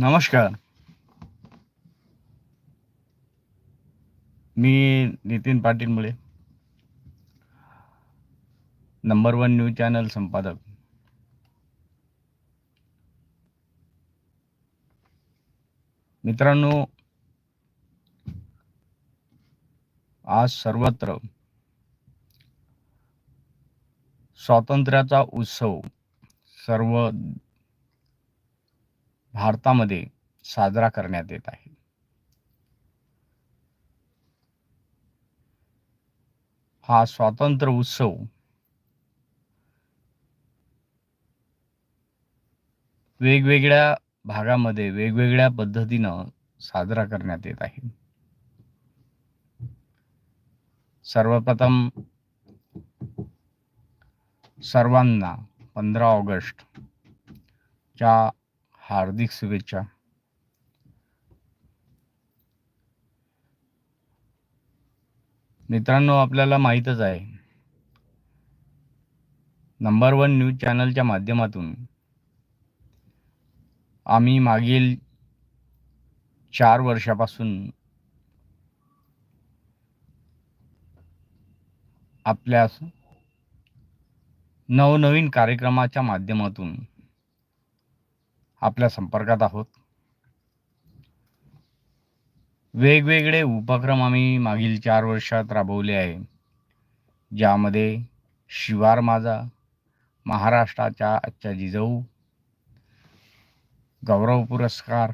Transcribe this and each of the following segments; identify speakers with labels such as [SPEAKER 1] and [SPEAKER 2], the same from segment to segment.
[SPEAKER 1] नमस्कार. मी नितीन पाटील मुळे number one news channel संपादक. मित्रांनो आज सर्वत्र स्वातंत्र्याचा उत्सव सर्व भारतामध्ये साजरा करण्यात येत आहे. हा स्वातंत्र्य उत्सव वेगवेगळ्या भागामध्ये वेगवेगळ्या पद्धतीनं साजरा करण्यात येत आहे. सर्वप्रथम सर्वांना पंधरा ऑगस्ट च्या हार्दिक शुभेच्छा. मित्रांनो आपल्याला माहीतच आहे. नंबर वन न्यूज चॅनलच्या माध्यमातून आम्ही मागील चार वर्षापासून आपल्या नवनवीन कार्यक्रमाच्या माध्यमातून आपल्या संपर्कात आहोत. वेगवेगळे उपक्रम आम्ही मागील चार वर्षात राबवले आहे. ज्यामध्ये शिवार माझा महाराष्ट्राच्या आजच्या जिजाऊ गौरव पुरस्कार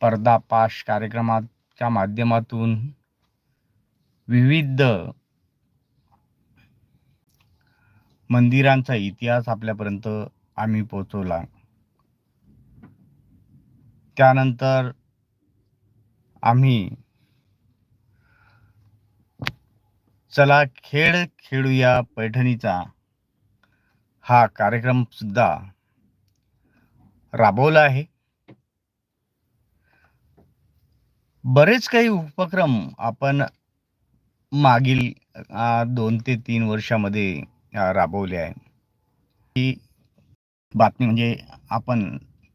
[SPEAKER 1] पर्दापाश कार्यक्रमाच्या माध्यमातून विविध मंदिरांचा इतिहास आपल्यापर्यंत आम्ही पोचवला त्यानंतर आम्ही चला खेळ खेळूया पैठणीचा. हा कार्यक्रम सुद्धा राबवला आहे. बरेच काही उपक्रम आपण मागील दोन ते तीन वर्षामध्ये राबवले आहे. ही बातमी म्हणजे आपण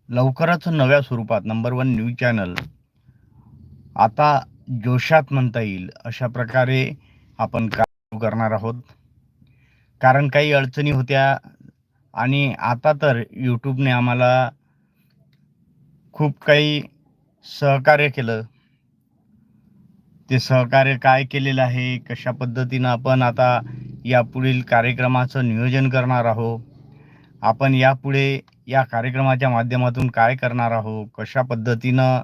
[SPEAKER 1] लवकरच नव्या स्वरूपात नंबर वन न्यूज चॅनल आता जोशात म्हणता येईल अशा प्रकारे आपण काम करणार आहोत. कारण काही अडचणी होत्या आणि आता तर यूट्यूबने आम्हाला खूप काही सहकार्य केलं. ते सहकार्य काय केलेलं आहे कशा पद्धतीनं आपण आता यापुढील कार्यक्रमाचं नियोजन करणार आहोत आपण यापुढे या कार्यक्रमाच्या माध्यमातून काय करणार आहोत? कशा पद्धतीनं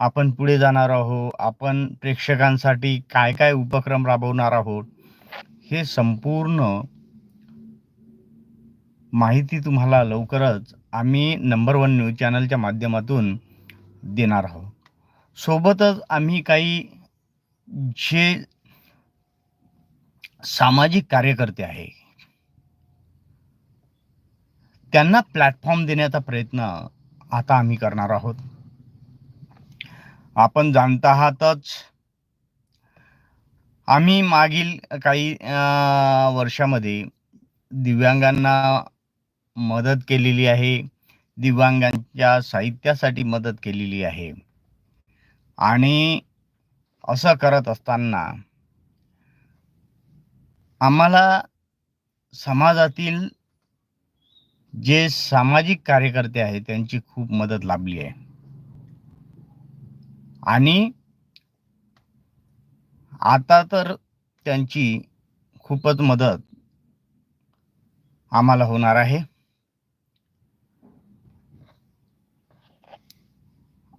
[SPEAKER 1] आपण पुढे जाणार आहोत? आपण प्रेक्षकांसाठी काय काय उपक्रम राबवणार आहोत? हे संपूर्ण माहिती तुम्हाला लवकरच आम्ही नंबर वन न्यूज चॅनलच्या माध्यमातून देणार आहोत. सोबतच आम्ही काही जे सामाजिक कार्यकर्ते आहे त्यांना प्लॅटफॉर्म देण्याचा प्रयत्न आता आम्ही करणार आहोत. आपण जाणत आहातच आम्ही मागील काही वर्षामध्ये दिव्यांगांना मदत केलेली आहे दिव्यांगांच्या साहित्यासाठी मदत केलेली आहे. आणि असं करत असताना आम्हाला समाजातील जे सामाजिक कार्यकर्ते आहेत त्यांची खूप मदत लाभली आहे. आणि आता तर त्यांची खूपच मदत आम्हाला होणार आहे.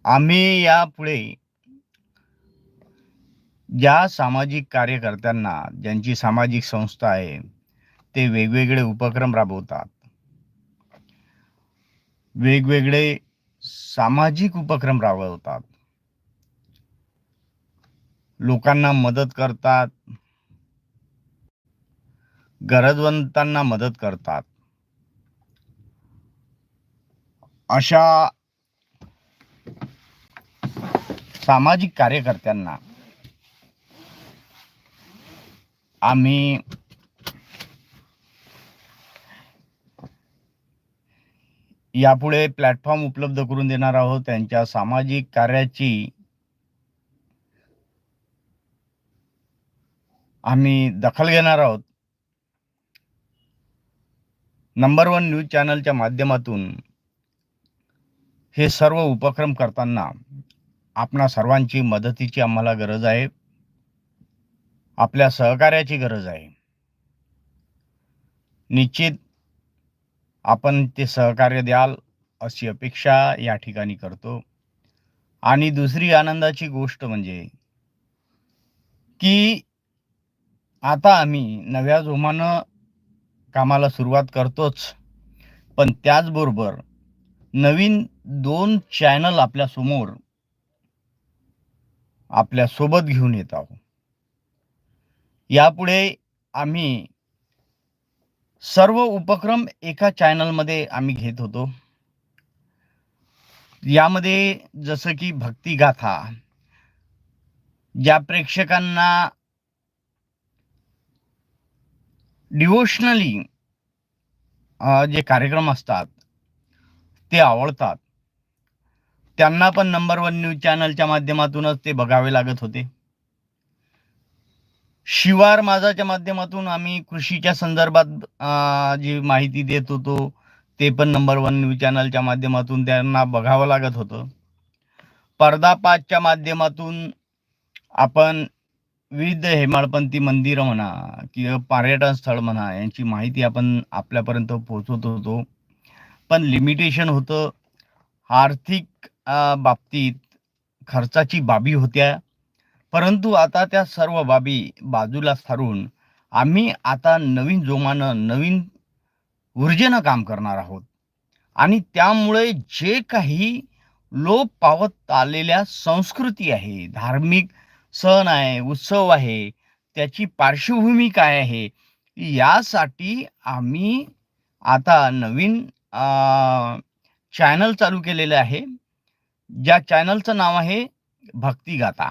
[SPEAKER 1] आम्ही यापुढे ज्या सामाजिक कार्यकर्त्यांना ज्यांची सामाजिक संस्था आहे ते वेगवेगळे उपक्रम राबवतात. वेगवेगळे सामाजिक उपक्रम राबवतात. लोकांना मदत करतात. गरजवंतांना मदत करतात. अशा सामाजिक कार्यकर्त्यांना आम्ही यापुढे प्लॅटफॉर्म उपलब्ध करून देणार आहोत. त्यांच्या सामाजिक कार्याची आम्ही दखल घेणार आहोत. नंबर वन न्यूज चॅनलच्या माध्यमातून हे सर्व उपक्रम करताना आपणा सर्वांची मदतीची आम्हाला गरज आहे. आपल्या सहकार्याची गरज आहे. निश्चित आपण ते सहकार्य द्याल अशी अपेक्षा या ठिकाणी करतो. आणि दुसरी आनंदाची गोष्ट म्हणजे की आता आम्ही नव्या जोमानं कामाला सुरुवात करतोच पण त्याचबरोबर नवीन दोन चॅनल आपल्यासमोर आपल्यासोबत घेऊन येत आहोत. यापुढे आम्ही सर्व उपक्रम एका चॅनलमध्ये आम्ही घेत होतो. यामध्ये जसं की भक्तिगाथा ज्या प्रेक्षकांना डिवोशनली जे कार्यक्रम असतात ते आवडतात. त्यांना पण नंबर वन न्यूज चॅनलच्या माध्यमातूनच ते बघावे लागत होते. शिवार माझाच्या माध्यमातून आम्ही कृषीच्या संदर्भात जी माहिती देत होतो ते पण नंबर वन न्यूज चॅनलच्या माध्यमातून त्यांना बघावं लागत होतं. पडदापातच्या माध्यमातून आपण विविध हेमाळपंथी मंदिरं म्हणा किंवा पर्यटन स्थळ म्हणा यांची माहिती आपण आपल्यापर्यंत पोहोचवत होतो. पण लिमिटेशन होतं. आर्थिक बाबतीत खर्चाची बाबी होत्या. परंतु आता त्या सर्व बाबी बाजूला सारून आम्ही आता नवीन जोमानं नवीन ऊर्जेनं काम करणार आहोत. आणि त्यामुळे जे काही लोप पावत आलेल्या संस्कृती आहे धार्मिक सण आहे उत्सव आहे त्याची पार्श्वभूमी काय आहे यासाठी आम्ही आता नवीन चॅनल चालू केलेलं आहे. ज्या चॅनलचं नाव आहे भक्तिगाथा.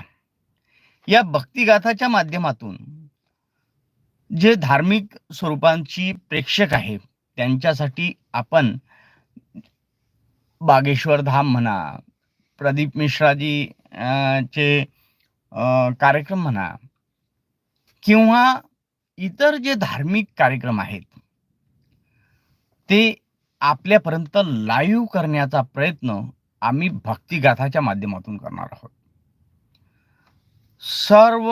[SPEAKER 1] या भक्तिगाथाच्या माध्यमातून जे धार्मिक स्वरूपांची प्रेक्षक आहे त्यांच्यासाठी आपण बागेश्वर धाम म्हणा प्रदीप मिश्राजी चे कार्यक्रम म्हणा किंवा इतर जे धार्मिक कार्यक्रम आहेत ते आपल्यापर्यंत लाईव्ह करण्याचा प्रयत्न आम्ही भक्तिगाथाच्या माध्यमातून करणार आहोत. सर्व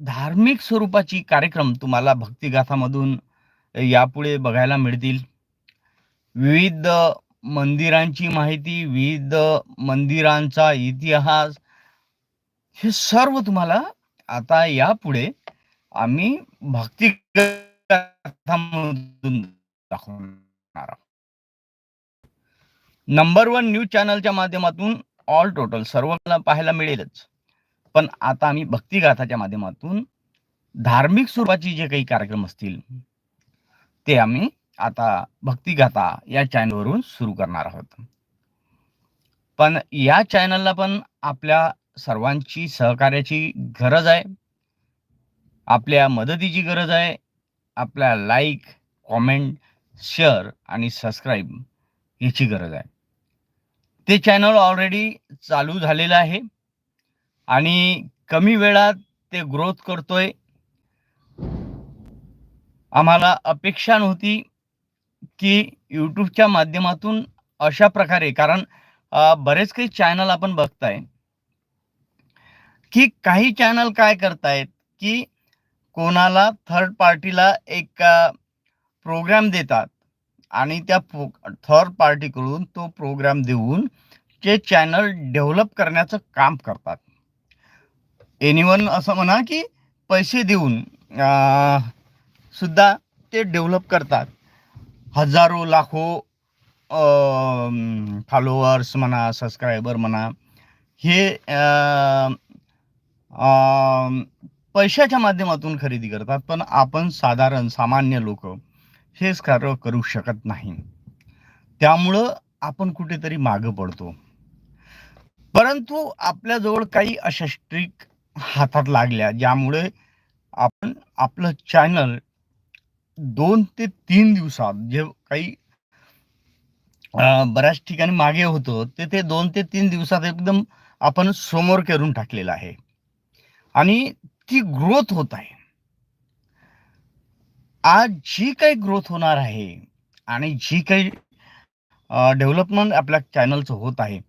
[SPEAKER 1] धार्मिक स्वरूपाची कार्यक्रम तुम्हाला भक्तिगाथामधून यापुढे बघायला मिळतील. विविध मंदिरांची माहिती विविध मंदिरांचा इतिहास हे सर्व तुम्हाला आता यापुढे आम्ही भक्तिगाथामधून दाखवणार नंबर वन न्यूज चॅनलच्या माध्यमातून ऑल टोटल सर्व पाहायला मिळेलच. पण आता आम्ही भक्तिगाथाच्या माध्यमातून धार्मिक स्वरूपाचे जे काही कार्यक्रम असतील ते आम्ही आता भक्तिगाथा या चॅनलवरून सुरू करणार आहोत. पण या चॅनलला पण आपल्या सर्वांची सहकार्याची गरज आहे. आपल्या मदतीची गरज आहे. आपल्या लाईक कॉमेंट शेअर आणि सबस्क्राईब याची गरज आहे. ते चॅनल ऑलरेडी चालू झालेलं आहे. आणि कमी वेळात ते ग्रोथ करतोय. आम्हाला अपेक्षा नव्हती की यूट्यूबच्या माध्यमातून अशा प्रकारे कारण बरेच काही चॅनल आपण बघताय. की काही चॅनल काय करतायत? की कोणाला थर्ड पार्टीला एक प्रोग्राम देतात आणि त्या थर्ड पार्टीकडून तो प्रोग्राम देऊन ते चॅनल डेव्हलप करण्याचं काम करतात. एनिवन असं म्हणा की पैसे देऊन सुद्धा ते डेव्हलप करतात. हजारो लाखो फॉलोअर्स म्हणा सबस्क्रायबर म्हणा हे पैशाच्या माध्यमातून खरेदी करतात. पण आपण साधारण सामान्य लोक हेच कार्य करू शकत नाही. त्यामुळं आपण कुठेतरी मागं पडतो. परंतु आपल्याजवळ काही अशा स्ट्रिक हातात लागल्या. ज्यामुळे आपण आपलं चॅनल दोन ते तीन दिवसात जे काही बऱ्याच ठिकाणी मागे होतो ते ते दोन ते तीन दिवसात एकदम आपण समोर करून टाकलेलं आहे. आणि ती ग्रोथ होत आहे. आज जी काही ग्रोथ होणार आहे आणि जी काही डेव्हलपमेंट आपल्या चॅनलचं होत आहे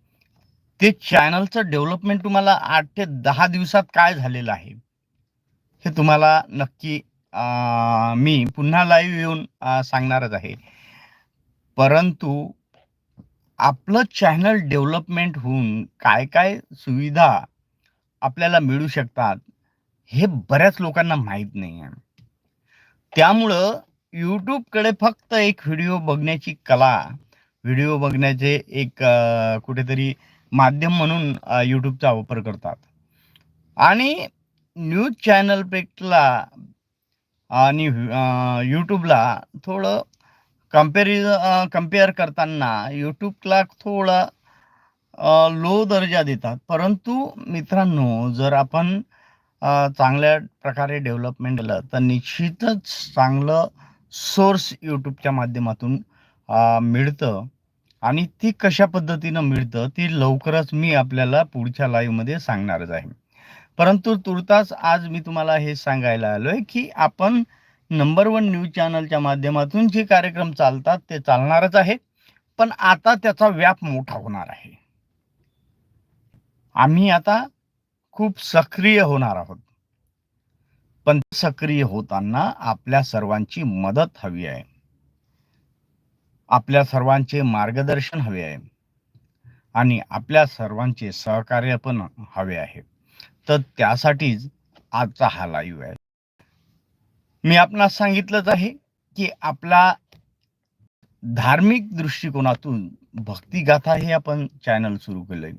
[SPEAKER 1] ते चॅनलचं डेव्हलपमेंट तुम्हाला आठ ते दहा दिवसात काय झालेलं आहे हे तुम्हाला नक्की मी पुन्हा लाईव्ह येऊन सांगणारच आहे. परंतु आपलं चॅनल डेव्हलपमेंट होऊन काय काय सुविधा आपल्याला मिळू शकतात हे बऱ्याच लोकांना माहीत नाही आहे. त्यामुळं यूट्यूबकडे फक्त एक व्हिडिओ बघण्याची कला व्हिडिओ बघण्याचे एक कुठेतरी माध्यम म्हणून यूट्यूबचा वापर करतात. आणि न्यूज चॅनल पेटला आणि यूट्यूबला थोडं कम्पेरिज कंपेअर करताना यूट्यूबला थोडा लो दर्जा देतात. परंतु मित्रांनो जर आपण चांगल्या प्रकारे डेव्हलपमेंट केलं तर निश्चितच चांगलं सोर्स यूट्यूबच्या माध्यमातून मिळतं. आणि ती कशा पद्धतीनं मिळतं ती लवकरच मी आपल्याला पुढच्या लाईव्हमध्ये सांगणारच आहे. परंतु तुर्तास आज मी तुम्हाला हे सांगायला आलोय की आपण नंबर वन न्यूज चॅनलच्या माध्यमातून जे कार्यक्रम चालतात ते चालणारच आहे पण आता त्याचा व्याप मोठा होणार आहे. आम्ही आता खूप सक्रिय होणार आहोत. पण सक्रिय होताना आपल्या सर्वांची मदत हवी आहे. आपल्या सर्वांचे मार्गदर्शन हवे आहे. आणि आपल्या सर्वांचे सहकार्य पण हवे आहे. तर त्यासाठीच आजचा हा लाईव्ह आहे. मी आपणास सांगितलंच आहे की आपला धार्मिक दृष्टिकोनातून भक्तिगाथा हे आपण चॅनल सुरू केलंय.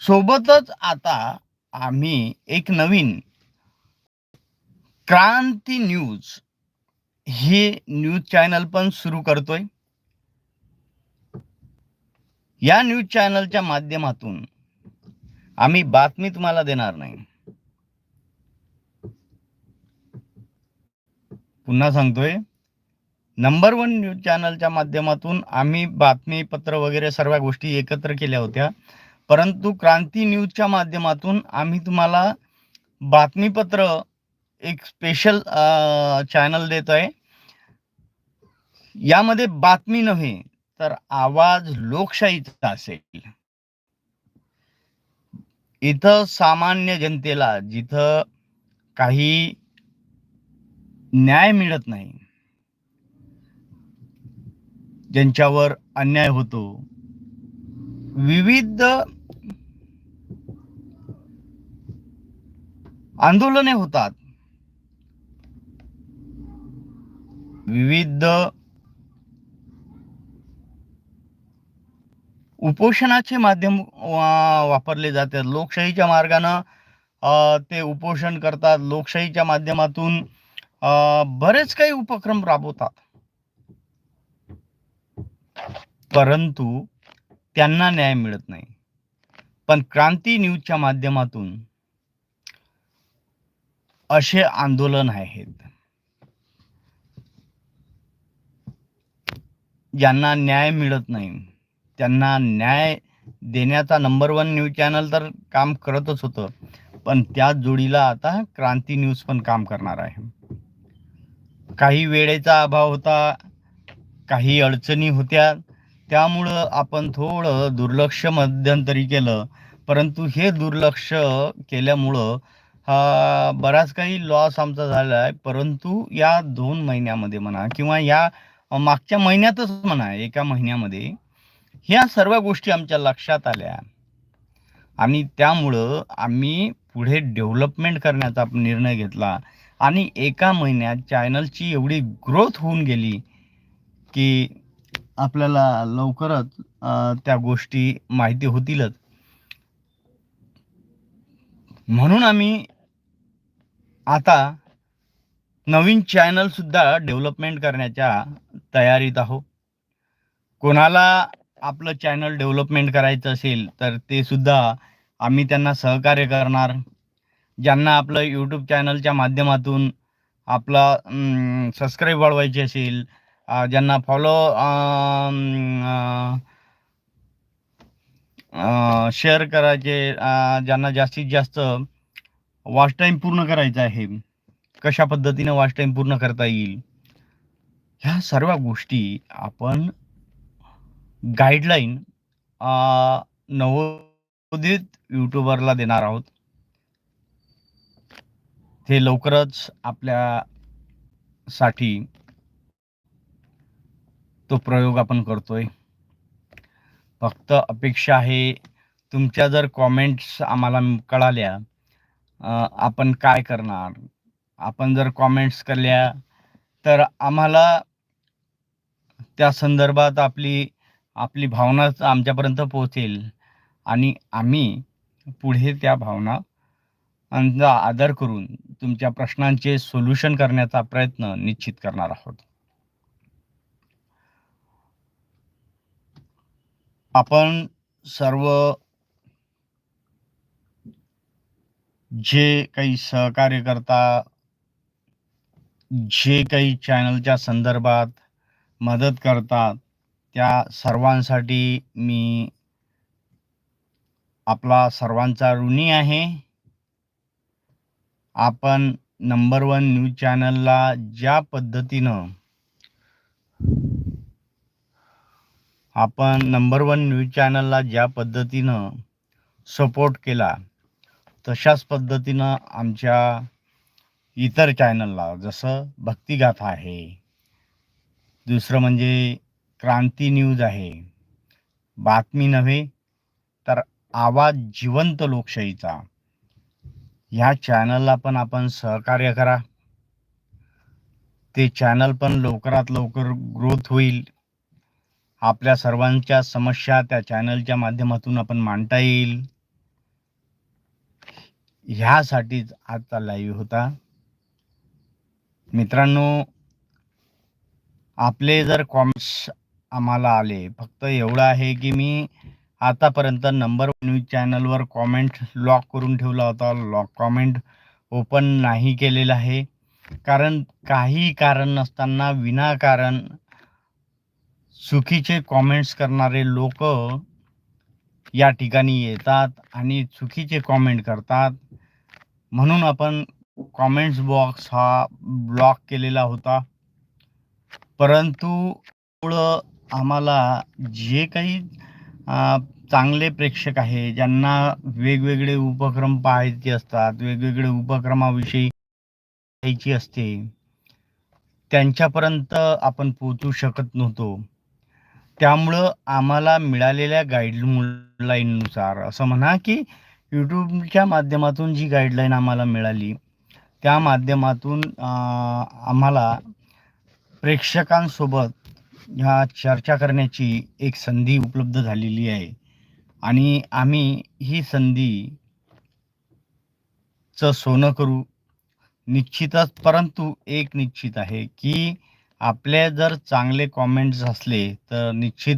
[SPEAKER 1] सोबतच आता आम्ही एक नवीन क्रांती न्यूज हे न्यूज चॅनल पण सुरू करतोय. या न्यूज चॅनलच्या माध्यमातून आम्ही बातमी तुम्हाला देणार नाही. पुन्हा सांगतोय नंबर वन न्यूज चॅनलच्या माध्यमातून आम्ही बातमीपत्र वगैरे सर्व गोष्टी एकत्र केल्या होत्या. परंतु क्रांती न्यूजच्या माध्यमातून आम्ही तुम्हाला बातमीपत्र एक स्पेशल चॅनल देत आहे यामध्ये बातमी नव्हे तर आवाज लोकशाहीचा असेल. इथं सामान्य जनतेला जिथं काही न्याय मिळत नाही ज्यांच्यावर अन्याय होतो विविध आंदोलने होतात. विविध उपोषणाचे माध्यम वा- वापरले जातात. लोकशाहीच्या मार्गानं ते उपोषण करतात. लोकशाहीच्या माध्यमातून बरेच काही उपक्रम राबवतात. परंतु त्यांना न्याय मिळत नाही. पण क्रांती न्यूजच्या माध्यमातून असे आंदोलन आहेत. ज्यांना न्याय मिळत नाही. त्यांना न्याय देण्याचा नंबर वन न्यूज चॅनल तर काम करतच होतं. पण त्याच जोडीला आता क्रांती न्यूज पण काम करणार आहे. काही वेळेचा अभाव होता काही अडचणी होत्या. त्यामुळं आपण थोडं दुर्लक्ष मध्यंतरी केलं. परंतु हे दुर्लक्ष केल्यामुळं हा बराच काही लॉस आमचा झाला आहे. परंतु या दोन महिन्यामध्ये म्हणा किंवा या मागच्या महिन्यातच म्हणा एका महिन्यामध्ये ह्या सर्व गोष्टी आमच्या लक्षात आल्या. आणि त्यामुळं आम्ही पुढे डेव्हलपमेंट करण्याचा निर्णय घेतला. आणि एका महिन्यात चॅनलची एवढी ग्रोथ होऊन गेली की आपल्याला लवकरच त्या गोष्टी माहिती होतीलच. म्हणून आम्ही आता नवीन चॅनल सुद्धा डेव्हलपमेंट करण्याच्या तयारीत आहोत. कोणाला आपलं चॅनल डेव्हलपमेंट करायचं असेल तर ते सुद्धा आम्ही त्यांना सहकार्य करणार. ज्यांना आपलं यूट्यूब चॅनलच्या माध्यमातून आपला सबस्क्राईब वाढवायची असेल ज्यांना फॉलो शेअर करायचे ज्यांना जास्तीत जास्त वॉच टाईम पूर्ण करायचा आहे कशा पद्धतीने वॉच टाईम पूर्ण करता येईल ह्या सर्व गोष्टी आपण गाईडलाईन नवोदित यूट्यूबरला देणार आहोत. ते लवकरच आपल्यासाठी तो प्रयोग आपण करतोय. फक्त अपेक्षा आहे तुमच्या जर कॉमेंट्स आम्हाला कळाल्या आपण काय करणार? आपण जर कॉमेंट्स केल्या तर आम्हाला त्या संदर्भात आपली आपली भावना आमच्यापर्यंत पोहोचेल. आणि आम्ही पुढे त्या भावना यांचा आदर करून तुमच्या प्रश्नांचे सोल्युशन करण्याचा प्रयत्न निश्चित करणार आहोत. आपण सर्व जे काही सहकार्य करता जे काही चॅनलच्या संदर्भात मदत करतात त्या सर्वांसाठी मी आपला सर्वांचा ऋणी आहे. आपण नंबर वन न्यूज चॅनलला ज्या पद्धतीनं आपण नंबर वन न्यूज चॅनलला ज्या पद्धतीनं सपोर्ट केला तशाच पद्धतीनं आमच्या इतर चॅनलला जसं भक्तिगाथा आहे. दुसरं म्हणजे क्रांती न्यूज आहे. बातमी नव्हे तर आवाज जिवंत लोकशाहीचा. ह्या चॅनलला पण आपण सहकार्य करा. ते चॅनल पण लवकरात लवकर ग्रोथ होईल. आपल्या सर्वांच्या समस्या त्या चॅनलच्या माध्यमातून आपण मांडता येईल. ह्यासाठीच आजचा लाईव्ह होता. मित्रांनो आपले जर कॉमेंट्स आम्हाला आले. फक्त एवढं आहे की मी आतापर्यंत नंबर न्यूज चॅनलवर कॉमेंट लॉक करून ठेवला होता. लॉक कॉमेंट ओपन नाही केलेलं आहे. कारण काही कारण नसताना विनाकारण चुकीचे कॉमेंट्स करणारे लोक या ठिकाणी येतात आणि चुकीचे कॉमेंट करतात. म्हणून आपण कॉमेंट्स बॉक्स हा ब्लॉक केलेला होता. परंतु मुळं आम्हाला जे काही चांगले प्रेक्षक आहे ज्यांना वेगवेगळे उपक्रम पाहायचे असतात वेगवेगळे उपक्रमाविषयी पाहायची असते त्यांच्यापर्यंत आपण पोचू शकत नव्हतो. त्यामुळं आम्हाला मिळालेल्या गाईडलाईननुसार असं म्हणा की यूट्यूबच्या माध्यमातून जी गाईडलाईन आम्हाला मिळाली त्या माध्यमातून आम्हाला प्रेक्षकांसोबत ह्या चर्चा करण्याची एक संधी उपलब्ध झालेली आहे. आणि आम्ही ही संधी च सोनं करू. निश्चितच परंतु एक निश्चित आहे की आपले जर चांगले कॉमेंट्स असले तर निश्चित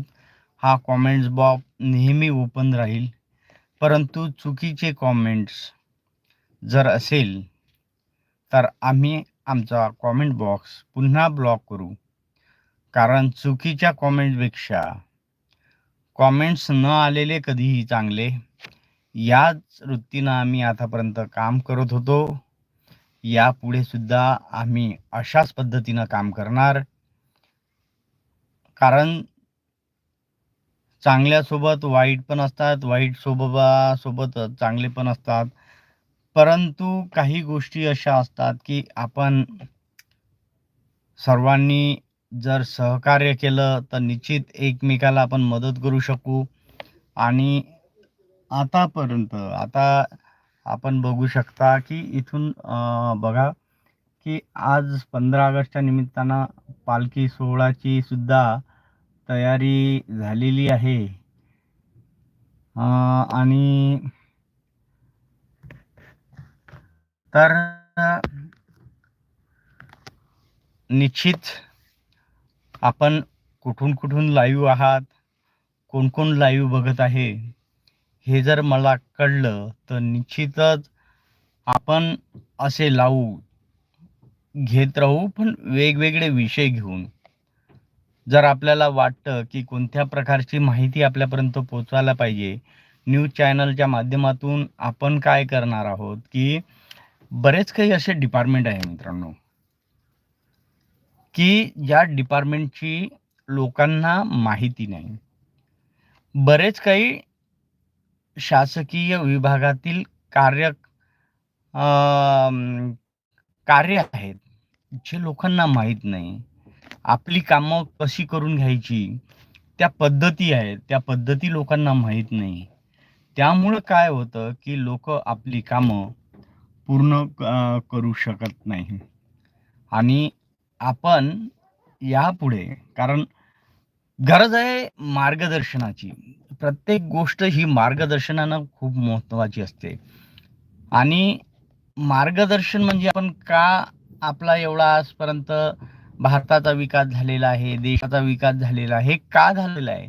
[SPEAKER 1] हा कॉमेंट्स बॉक्स नेहमी ओपन राहील. परंतु चुकीचे कॉमेंट्स जर असेल तर आम्ही आमचा कॉमेंट बॉक्स पुन्हा ब्लॉक करू. कारण चुकीच्या कॉमेंटपेक्षा कॉमेंट्स न आलेले कधीही चांगले. याच वृत्तीनं आम्ही आतापर्यंत काम करत होतो. यापुढे सुद्धा आम्ही अशाच पद्धतीनं काम करणार. कारण चांगल्यासोबत वाईट पण असतात वाईट सोबत सोबत चांगले पण असतात. परंतु काही गोष्टी अशा असतात की आपण सर्वांनी जर सहकार्य केलं तर निश्चित एकमेकाला आपण मदत करू शकू. आणि आतापर्यंत आता आपण बघू शकता की इथून बघा की आज पंधरा ऑगस्टच्या निमित्तानं पालखी सोहळ्याची सुद्धा तयारी झालेली आहे. आणि तर निश्चित आपण कुठून कुठून लाईव्ह आहात? कोण कोण लाईव्ह बघत आहे? हे जर मला कळलं तर निश्चितच आपण असे लावू घेत राहू पण वेगवेगळे विषय घेऊन. जर आपल्याला वाटतं की कोणत्या प्रकारची माहिती आपल्यापर्यंत पोचवायला पाहिजे न्यूज चॅनलच्या माध्यमातून आपण काय करणार आहोत की बरेच काही असे डिपार्टमेंट आहे मित्रांनो. की ज्या डिपार्टमेंटची लोकांना माहिती नाही. बरेच काही शासकीय विभागातील कार्य कार्य आहेत जे लोकांना माहीत नाही. आपली कामं कशी करून घ्यायची? त्या पद्धती आहेत त्या पद्धती लोकांना माहीत नाही. त्यामुळं काय होतं की लोक आपली कामं पूर्ण करू शकत नाही. आणि आपण यापुढे कारण गरज आहे मार्गदर्शनाची. प्रत्येक गोष्ट ही मार्गदर्शनानं खूप महत्त्वाची असते. आणि मार्गदर्शन म्हणजे आपण का आपला एवढा आजपर्यंत भारताचा विकास झालेला आहे देशाचा विकास झालेला आहे का झालेला आहे?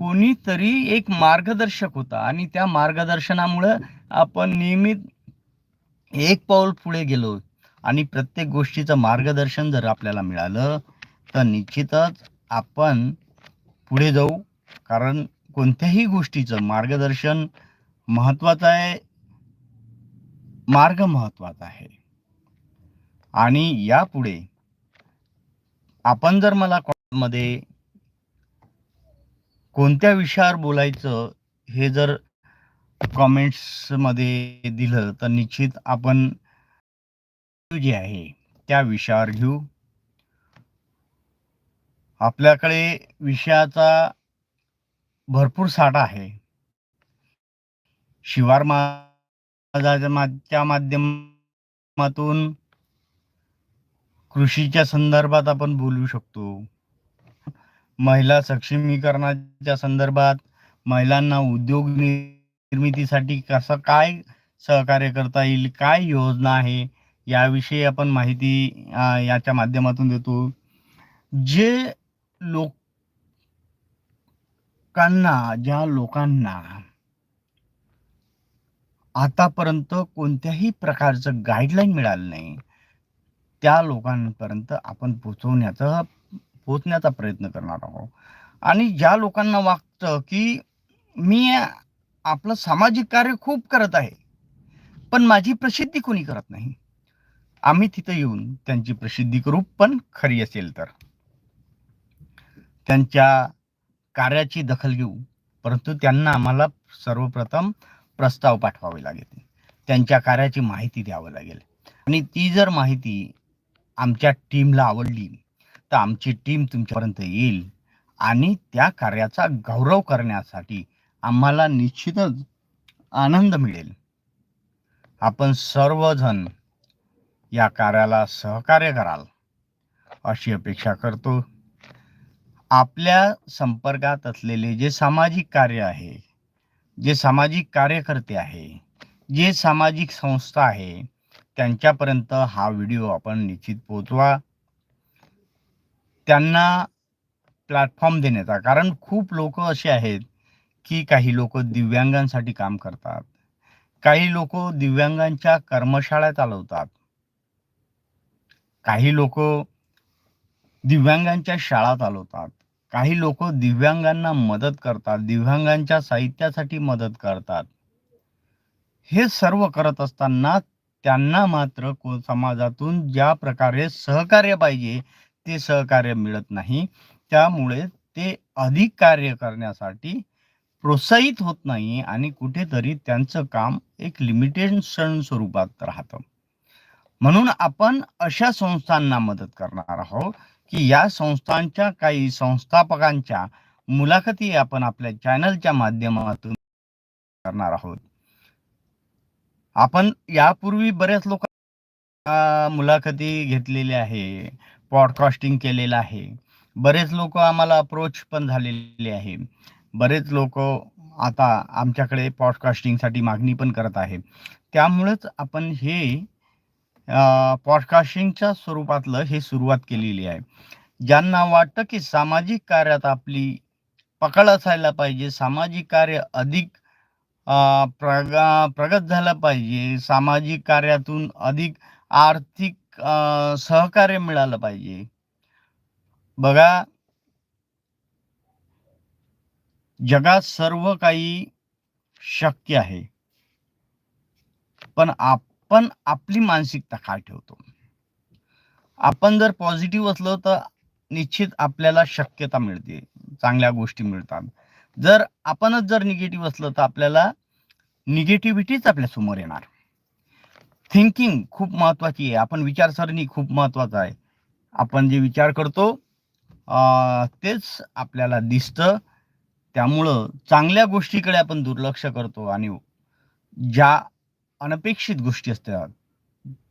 [SPEAKER 1] कोणीतरी एक मार्गदर्शक होता आणि त्या मार्गदर्शनामुळं आपण नियमित एक पाऊल पुढे गेलो. आणि प्रत्येक गोष्टीचं मार्गदर्शन जर आपल्याला मिळालं तर निश्चितच आपण पुढे जाऊ. कारण कोणत्याही गोष्टीचं मार्गदर्शन महत्वाचं आहे मार्ग महत्त्वाचा आहे. आणि यापुढे आपण जर मला मध्ये कोणत्या विषयावर बोलायचं हे जर कॉमेंट्समध्ये दिलं तर निश्चित आपण जे आहे. त्या विषयावर घेऊ. आपल्याकडे विषयाचा भरपूर साठा आहे. शिवार समाजाच्या माध्यमातून कृषीच्या संदर्भात आपण बोलू शकतो. महिला सक्षमीकरणाच्या संदर्भात महिलांना उद्योग निर्मितीसाठी कसं काय सहकार्य करता येईल काय योजना आहे याविषयी आपण माहिती याच्या माध्यमातून देतो. जे लोकांना ज्या लोकांना आतापर्यंत कोणत्याही प्रकारचं गाईडलाईन मिळालं नाही त्या लोकांपर्यंत आपण पोचवण्याचा पोचण्याचा प्रयत्न करणार आहोत. आणि ज्या लोकांना वाटतं की मी आपलं सामाजिक कार्य खूप करत आहे पण माझी प्रसिद्धी कोणी करत नाही आम्ही तिथं येऊन त्यांची प्रसिद्धी करू पण खरी असेल तर. त्यांच्या कार्याची दखल घेऊ परंतु त्यांना आम्हाला सर्वप्रथम प्रस्ताव पाठवावे लागेल. त्यांच्या कार्याची माहिती द्यावं लागेल. आणि ती जर माहिती आमच्या टीमला आवडली तर आमची टीम तुमच्यापर्यंत येईल आणि त्या कार्याचा गौरव करण्यासाठी आम्हाला निश्चितच आनंद मिळेल. आपण सर्वजण या कार्याला सहकार्य कराल अशी अपेक्षा करतो. आपल्या संपर्कात असलेले जे सामाजिक कार्य आहे जे सामाजिक कार्यकर्ते आहे जे सामाजिक संस्था आहे त्यांच्यापर्यंत हा व्हिडिओ आपण निश्चित पोचवा त्यांना प्लॅटफॉर्म देण्याचा कारण खूप लोक असे आहेत की काही लोक दिव्यांगांसाठी काम करतात. काही लोक दिव्यांगांच्या कर्मशाळा चालवतात. काही लोक दिव्यांगांच्या शाळा चालवतात काही लोक दिव्यांगांना मदत करतात दिव्यांगांच्या साहित्यासाठी मदत करतात. हे सर्व करत असताना त्यांना मात्र को समाजातून ज्या प्रकारे सहकार्य पाहिजे ते सहकार्य मिळत नाही. त्यामुळे ते अधिक कार्य करण्यासाठी प्रोत्साहित होत नाही आणि कुठेतरी त्यांचं काम एक लिमिटेशन स्वरूपात राहतं. म्हणून आपण अशा संस्थांना मदत करणार आहोत की या संस्थांच्या काही संस्थापकांच्या मुलाखती आपण आपल्या चॅनलच्या माध्यमातून करणार आहोत. आपण यापूर्वी बऱ्याच लोक मुलाखती घेतलेल्या आहे पॉडकास्टिंग केलेलं आहे. बरेच लोक आम्हाला अप्रोच पण झालेले आहे. बरेच लोक आता आमच्याकडे पॉडकास्टिंगसाठी मागणी पण करत आहे. त्यामुळेच आपण हे पॉडकास्टिंगच्या स्वरूपातलं हे सुरुवात केलेली आहे. ज्यांना वाटतं की सामाजिक कार्यात आपली पकड असायला पाहिजे सामाजिक कार्य अधिक प्रगा प्रगत झालं पाहिजे सामाजिक कार्यातून अधिक आर्थिक सहकार्य मिळालं पाहिजे. बघा जगात सर्व काही शक्य आहे. पण आप आपण आपली मानसिकता काय ठेवतो? आपण जर पॉझिटिव्ह असलो तर निश्चित आपल्याला शक्यता मिळते चांगल्या गोष्टी मिळतात. जर आपणच जर निगेटिव्ह असलं तर आपल्याला निगेटिव्हिटीच आपल्यासमोर येणार. थिंकिंग खूप महत्वाची आहे. आपण विचारसरणी खूप महत्त्वाचा आहे. आपण जे विचार करतो तेच आपल्याला दिसतं. त्यामुळं चांगल्या गोष्टीकडे आपण दुर्लक्ष करतो आणि ज्या अनपेक्षित गोष्टी असतात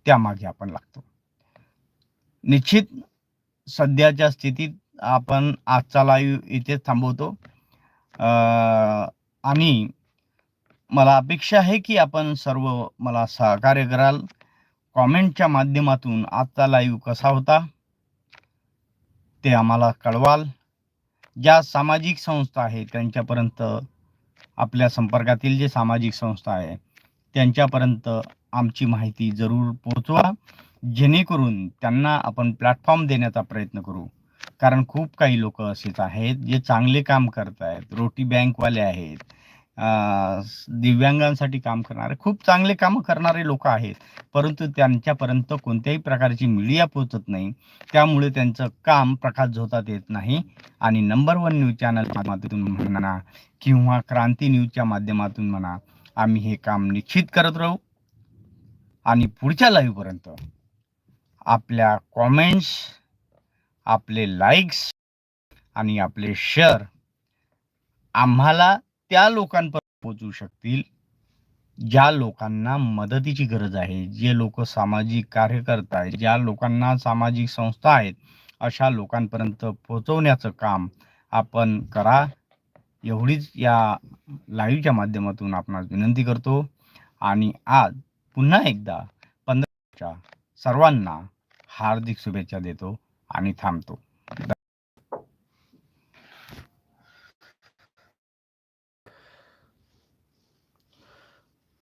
[SPEAKER 1] त्यामागे आपण लागतो. निश्चित सध्याच्या स्थितीत आपण आजचा लाईव्ह इथेच थांबवतो. आणि मला अपेक्षा आहे की आपण सर्व मला सहकार्य कराल. कॉमेंटच्या माध्यमातून आजचा लाईव्ह कसा होता ते आम्हाला कळवाल. ज्या सामाजिक संस्था आहेत त्यांच्यापर्यंत आपल्या संपर्कातील जे सामाजिक संस्था आहे त्यांच्यापर्यंत आमची माहिती जरूर पोहोचवा. जेणेकरून त्यांना आपण प्लॅटफॉर्म देण्याचा प्रयत्न करू. कारण खूप काही लोक असेच आहेत जे चांगले काम करत आहेत. रोटी बँकवाले आहेत. दिव्यांगांसाठी काम करणारे खूप चांगले कामं करणारे लोक आहेत. परंतु त्यांच्यापर्यंत कोणत्याही प्रकारची मीडिया पोहोचत नाही. त्यामुळे त्यांचं काम प्रकाश झोतात येत नाही. आणि नंबर वन न्यूज चॅनलच्या माध्यमातून म्हणा किंवा क्रांती न्यूजच्या माध्यमातून म्हणा आम्ही हे काम निश्चित करत राहू. आणि पुढच्या लाईव्हपर्यंत आपल्या कॉमेंट्स आपले लाईक्स आणि आपले शेअर आम्हाला त्या लोकांपर्यंत पोचू शकतील ज्या लोकांना मदतीची गरज आहे जे लोक सामाजिक कार्य करत आहेत ज्या लोकांना सामाजिक संस्था आहेत अशा लोकांपर्यंत पोहोचवण्याचं काम आपण करा. एवढीच या लाईव्हच्या माध्यमातून आपणास विनंती करतो. आणि आज पुन्हा एकदा पंधराच्या सर्वांना हार्दिक शुभेच्छा देतो आणि थांबतो.